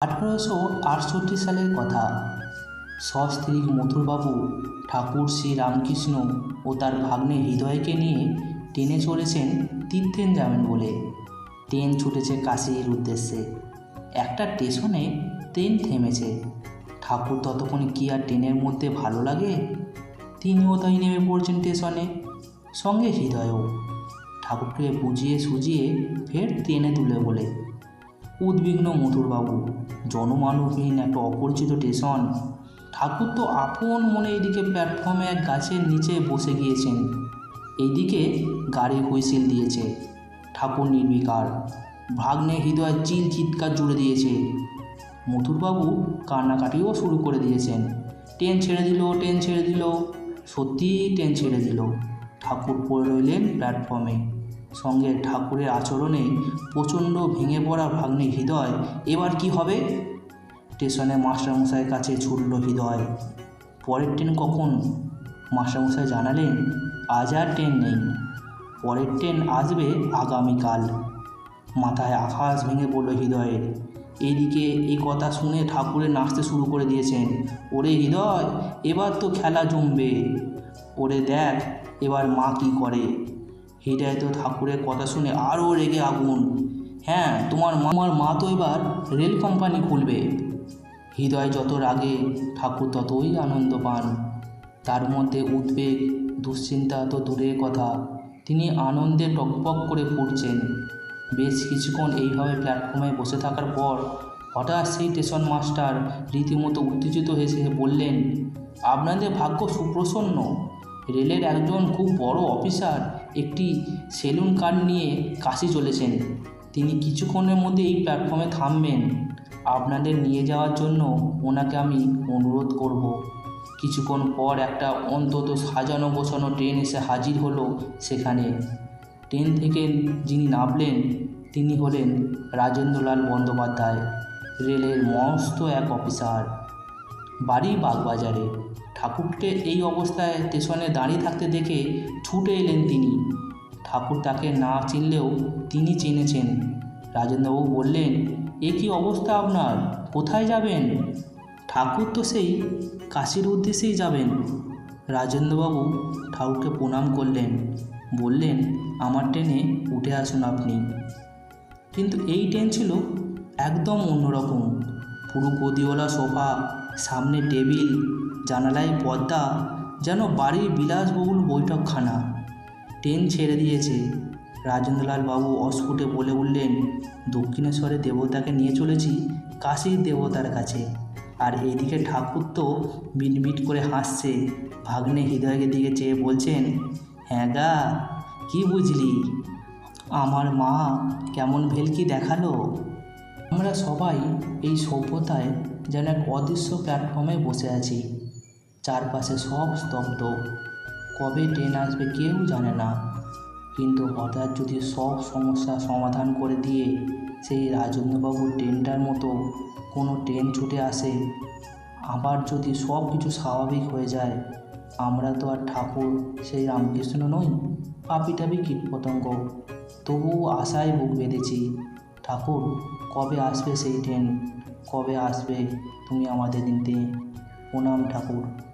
আঠারোশো আটষট্টি সালের কথা। সস্ত্রীক মথুরবাবু, ঠাকুর শ্রী রামকৃষ্ণ ও তার ভাগ্নে হৃদয়কে নিয়ে ট্রেনে চড়েছেন তীর্থেন যাবেন বলে। ট্রেন ছুটেছে কাশির উদ্দেশ্যে। একটা স্টেশনে ট্রেন থেমেছে। ঠাকুর ততক্ষণ কি আর ট্রেনের মধ্যে ভালো লাগে? তিনিও তাই নেমে পড়ছেন স্টেশনে, সঙ্গে হৃদয়ও। ঠাকুরকে বুঝিয়ে সুজিয়ে ফের ট্রেনে তুলে বলে উদ্বিগ্ন মধুরবাবু জনমানবহীন একটা অপরিচিত স্টেশন। ঠাকুর তো আপন মনে এদিকে প্ল্যাটফর্মে এক গাছের নিচে বসে গিয়েছেন। এইদিকে গাড়ি হুইসেল দিয়েছে। ঠাকুর নির্বিকার, ভাগ্নে হৃদয় চিল চিৎকার জুড়ে দিয়েছে। মথুরবাবু কান্নাকাটিও শুরু করে দিয়েছেন। ট্রেন ছেড়ে দিল, ট্রেন ছেড়ে দিল, সত্যিই ট্রেন ছেড়ে দিল। ঠাকুর পড়ে রইলেন প্ল্যাটফর্মে সঙ্গে ঠাকুরের আচরণে প্রচণ্ড ভেঙে পড়া ভাগ্নে হৃদয়, এবার কি হবে? স্টেশনে মাস্টারমশাইয়ের কাছে ছুটল হৃদয়। পরের ট্রেন কখন? মাস্টারমশাই জানালেন, আজ আর ট্রেন নেই। পরের ট্রেন আসবে আগামীকাল। মাথায় আকাশ ভেঙে পড়ল হৃদয়ের। এদিকে এই কথা শুনে ঠাকুরে নাচতে শুরু করে দিয়েছেন। ওরে হৃদয়, এবার তো খেলা জমবে। ওরে দেখ, এবার মা কি করে? হৃদয় তো ঠাকুরের কথা শুনে আরও রেগে আগুন। হ্যাঁ তোমার মামার মা তো এবার রেল কোম্পানি খুলবে। হৃদয় যত রাগে, ঠাকুর ততই আনন্দ পান। তার মধ্যে উদ্বেগ, দুশ্চিন্তা তো দূরের কথা। তিনি আনন্দে টকপক করে ফুটছেন। বেশ কিছুক্ষণ এইভাবে প্ল্যাটফর্মে বসে থাকার পর হঠাৎ সেই স্টেশন মাস্টার রীতিমতো উত্তেজিত হেসে বললেন, আপনাদের ভাগ্য সুপ্রসন্ন। রেলের একজন খুব বড় অফিসার একটি সেলুন কার নিয়ে কাশি চলেছেন। তিনি কিছুক্ষণের মধ্যে এই প্ল্যাটফর্মে থামবেন। আপনাদের নিয়ে যাওয়ার জন্য ওনাকে আমি অনুরোধ করব। কিছুক্ষণ পর একটা অন্তত সাজানো গোছানো ট্রেন এসে হাজির হলো সেখানে। ট্রেন থেকে যিনি নামলেন, তিনি হলেন রাজেন্দ্রলাল বন্দ্যোপাধ্যায়, রেলের মস্ত এক অফিসার। বাড়ি বাগবাজারে। ঠাকুরকে এই অবস্থায় স্টেশনে দাঁড়িয়ে থাকতে দেখে ছুটে এলেন তিনি। ঠাকুর তাকে না চিনলেও তিনি চিনেছেন। রাজেন্দ্রবাবু বললেন, এ কি অবস্থা আপনার? কোথায় যাবেন? ঠাকুর তো সেই কাশির উদ্দেশ্যেই যাবেন। রাজেন্দ্রবাবু ঠাকুরকে প্রণাম করলেন। বললেন, আমার ট্রেনে উঠে আসুন আপনি। কিন্তু এই ট্রেন ছিল একদম অন্যরকম। পুরো গদিওয়ালা সোফা, সামনে টেবিল, জানালায় পর্দা, যেন বাড়ির বিলাসবহুল বৈঠকখানা। ট্রেন ছেড়ে দিয়েছে। রাজেন্দ্রলাল বাবু অস্ফুটে বলে উঠলেন দক্ষিণেশ্বরের দেবতাকে নিয়ে চলেছি কাশীর দেবতার কাছে। আর এইদিকে ঠাকুর তো মিটমিট করে হাসছে। ভাগ্নে হৃদয়ের দিকে চেয়ে বলছেন হ্যাঁ গা, কী বুঝলি? আমার মা কেমন ভেলকি দেখাল? আমরা সবাই এই সভ্যতায় যেন এক অদৃশ্য প্ল্যাটফর্মে বসে আছি। চারপাশে সব স্তব্ধ। কবে ট্রেন আসবে কেউ জানে না। কিন্তু হঠাৎ যদি সব সমস্যা সমাধান করে দিয়ে সেই রাজেন্দ্রবাবুর ট্রেনটার মতো কোনো ট্রেন ছুটে আসে, আবার যদি সব কিছু স্বাভাবিক হয়ে যায়, আমরা তো আর ঠাকুর, সেই রামকৃষ্ণ নই। পাপি টাপি কীটপতঙ্গ। তবুও আশায় বুক বেঁধেছি। ঠাকুর কবে আসবে সেই ট্রেন কবে আসবে? তুমি আমাদের দিনতে প্রণাম ঠাকুর।